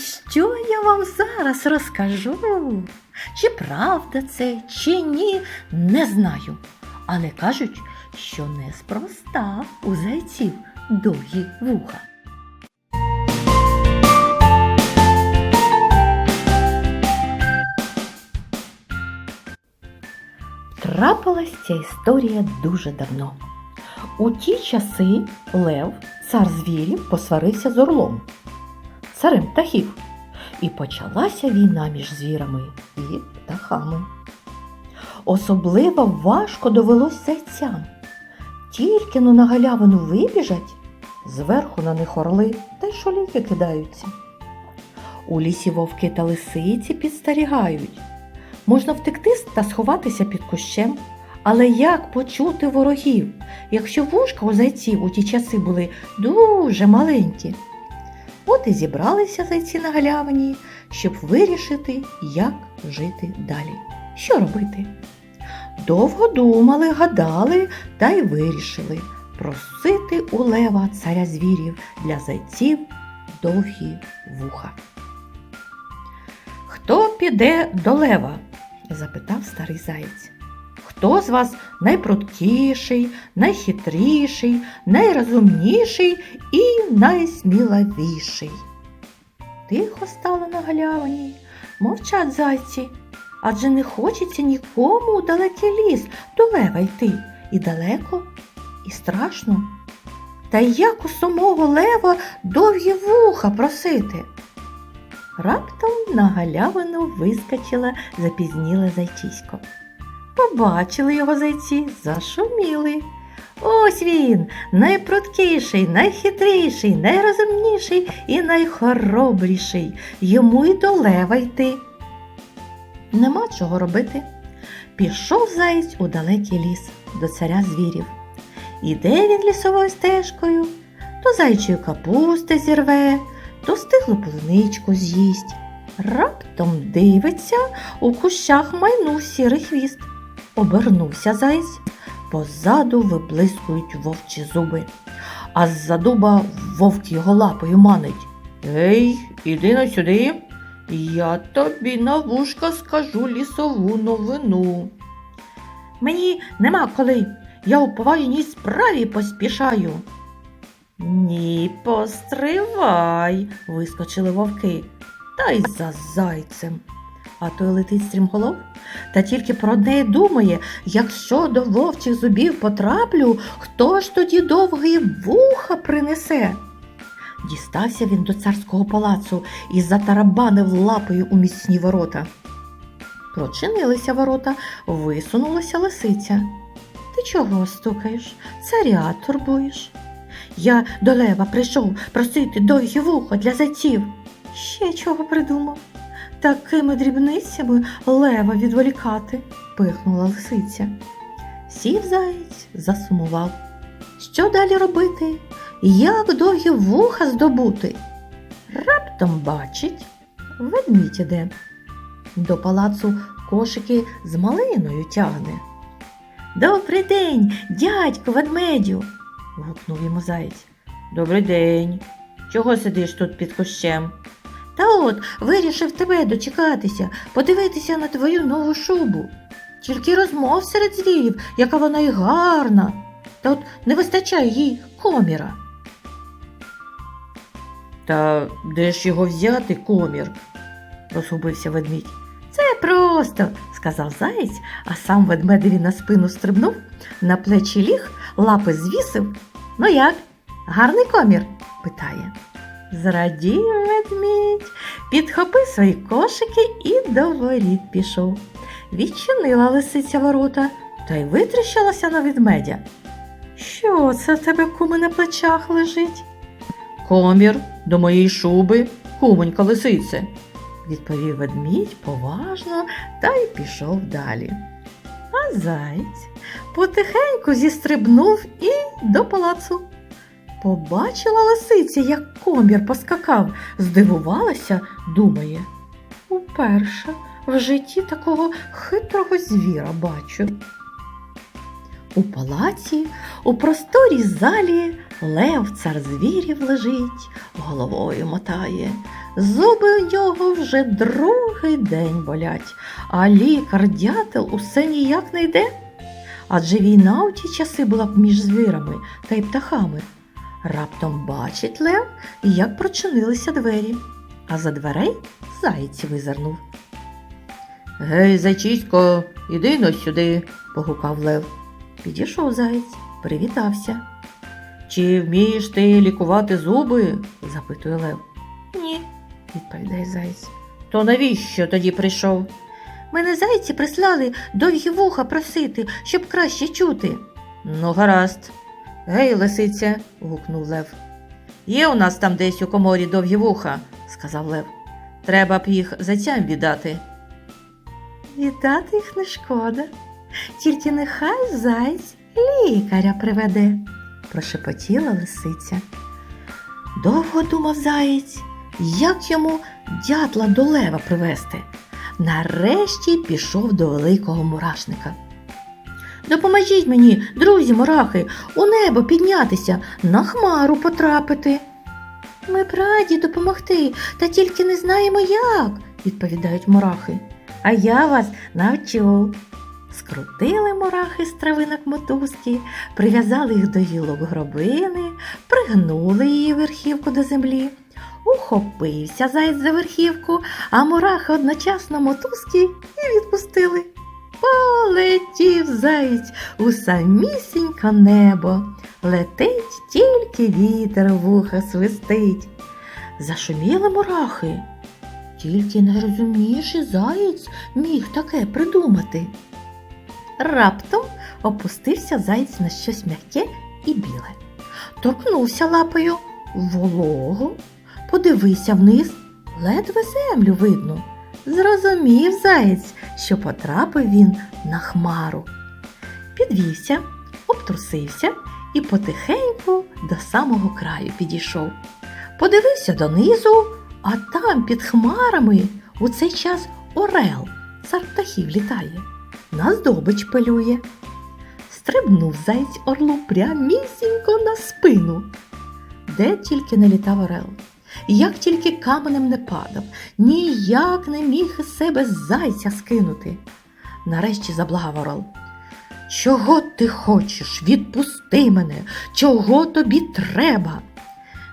що я вам зараз розкажу? Чи правда це, чи ні, не знаю. Але кажуть, що неспроста у зайців довгі вуха. Трапилась ця історія дуже давно. У ті часи Лев, цар звірів, посварився з орлом, царем птахів, і почалася війна між звірами і птахами. Особливо важко довелось зайцям. Тільки но на галявину вибіжать, зверху на них орли та й шоліки кидаються. У лісі вовки та лисиці підстерігають. Можна втекти та сховатися під кущем, але як почути ворогів, якщо вушка у зайців у ті часи були дуже маленькі? От і зібралися зайці на галявині, щоб вирішити, як жити далі. Що робити? Довго думали, гадали та й вирішили просити у лева царя звірів для зайців довгі вуха. Хто піде до лева? запитав старий заєць. Хто з вас найпруткіший, найхитріший, найрозумніший і найсміливіший? Тихо стало на галявині, мовчать зайці, адже не хочеться нікому у далекий ліс до лева йти. І далеко, і страшно. Та як у самого лева довгі вуха просити? Раптом на галявину вискочила запізніле зайчисько. Побачили його зайці, зашуміли. Ось він, найпруткіший, найхитріший, найрозумніший і найхоробріший. Йому й до лева йти. Нема чого робити. Пішов заєць у далекий ліс до царя звірів. Іде він лісовою стежкою, то зайчою капусти зірве, то стиглу полуничку з'їсть. Раптом дивиться, у кущах майнув сірий хвіст. Обернувся заєць, позаду виблискують вовчі зуби, а з-за дуба вовк його лапою манить. Ей, іди на сюди, я тобі на вушка скажу лісову новину. Мені нема коли, я у поважній справі поспішаю. Ні, постривай, вискочили вовки, та й за зайцем. А той летить стрімголов, та тільки про неї думає, якщо до вовчих зубів потраплю, хто ж тоді довгі вуха принесе? Дістався він до царського палацу і затарабанив лапою у міцні ворота. Прочинилися ворота, висунулася лисиця. Ти чого стукаєш? Царя турбуєш? Я до лева прийшов просити довгі вуха для зайців. Ще чого придумав? Такими дрібницями лева відволікати, пихнула лисиця. Сів заєць, засумував. Що далі робити? Як довгі вуха здобути? Раптом бачить, ведмідь іде. До палацу кошики з малиною тягне. Добрий день, дядько ведмедю. гукнув йому заєць. Добрий день. Чого сидиш тут під кущем? Та от вирішив тебе дочекатися, подивитися на твою нову шубу. Тільки розмов серед звірів, яка вона й гарна. Та от не вистачає їй коміра. Та де ж його взяти, комір? розгубився ведмідь. Це просто, сказав заєць, а сам ведмедеві на спину стрибнув, на плечі ліг, лапи звісив. Ну як? Гарний комір? питає. Зрадів ведмідь, підхопив свої кошики і до воріт пішов. Відчинила лисиця ворота та й витріщилася на ведмедя. Що це в тебе куми на плечах лежить? Комір до моєї шуби, кумонька лисице, відповів ведмідь поважно та й пішов далі. А заєць потихеньку зістрибнув і до палацу. Побачила лисиця, як комір поскакав, здивувалася, думає. Уперше в житті такого хитрого звіра бачу. У палаці, у просторій залі лев цар звірів лежить, головою мотає, Зуби у нього вже другий день болять, а лікар дятел усе ніяк не йде. Адже війна у ті часи була б між звірами та й птахами. Раптом бачить лев, як прочинилися двері, а за дверей заєць визирнув. Гей, зайчисько, іди но сюди, погукав лев. Підійшов заєць, привітався. Чи вмієш ти лікувати зуби? запитує лев. Ні, відповідає заєць. То навіщо тоді прийшов? Мене зайці прислали довгі вуха просити, щоб краще чути. Ну, гаразд. Гей, лисиця, гукнув Лев. Є у нас там десь у коморі довгі вуха, сказав Лев. Треба б їх зайцям віддати. Віддати їх не шкода, тільки нехай зайць лікаря приведе, прошепотіла лисиця. Довго думав заєць, як йому дятла до лева привезти. Нарешті пішов до великого мурашника. Допоможіть мені, друзі мурахи, у небо піднятися, на хмару потрапити. Ми б раді допомогти, та тільки не знаємо як, відповідають мурахи. А я вас навчу. Скрутили мурахи з травинок мотузки, прив'язали їх до гілок гробини, пригнули її верхівку до землі. Ухопився заєць за верхівку, а мурахи одночасно мотузки і відпустили. Полетів заєць у самісінько небо, летить тільки вітер вуха свистить. Зашуміли мурахи. Тільки найрозумніший заєць міг таке придумати. Раптом опустився заєць на щось м'яке і біле. Торкнувся лапою вологу, подивився вниз, ледве землю видно. Зрозумів заєць, що потрапив він на хмару. Підвівся, обтрусився і потихеньку до самого краю підійшов. Подивився донизу, а там під хмарами у цей час орел, цар птахів літає, на здобич пилює. Стрибнув заєць орлу прямісінько на спину, де тільки не літав орел. Як тільки каменем не падав, ніяк не міг із себе зайця скинути. Нарешті заблагав орел. Чого ти хочеш? Відпусти мене, чого тобі треба?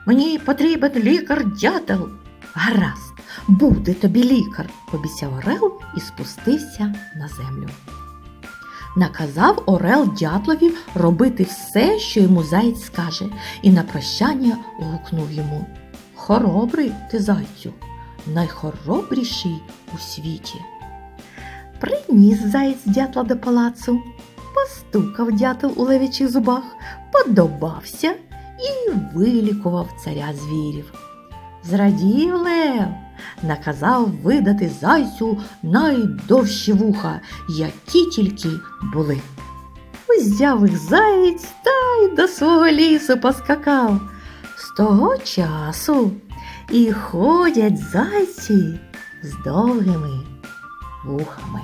Мені потрібен лікар дятел. Гаразд, буде тобі лікар, обіцяв Орел і спустився на землю. Наказав Орел дятлові робити все, що йому заєць скаже, і на прощання гукнув йому Хоробрий ти, зайцю, найхоробріший у світі. Приніс заєць дятла до палацу, постукав дятел у левячих зубах, подобався і вилікував царя звірів. Зрадів лев, наказав видати зайцю найдовші вуха, які тільки були. Узяв їх заєць та й до свого лісу поскакав. З того часу і ходять зайці з довгими вухами.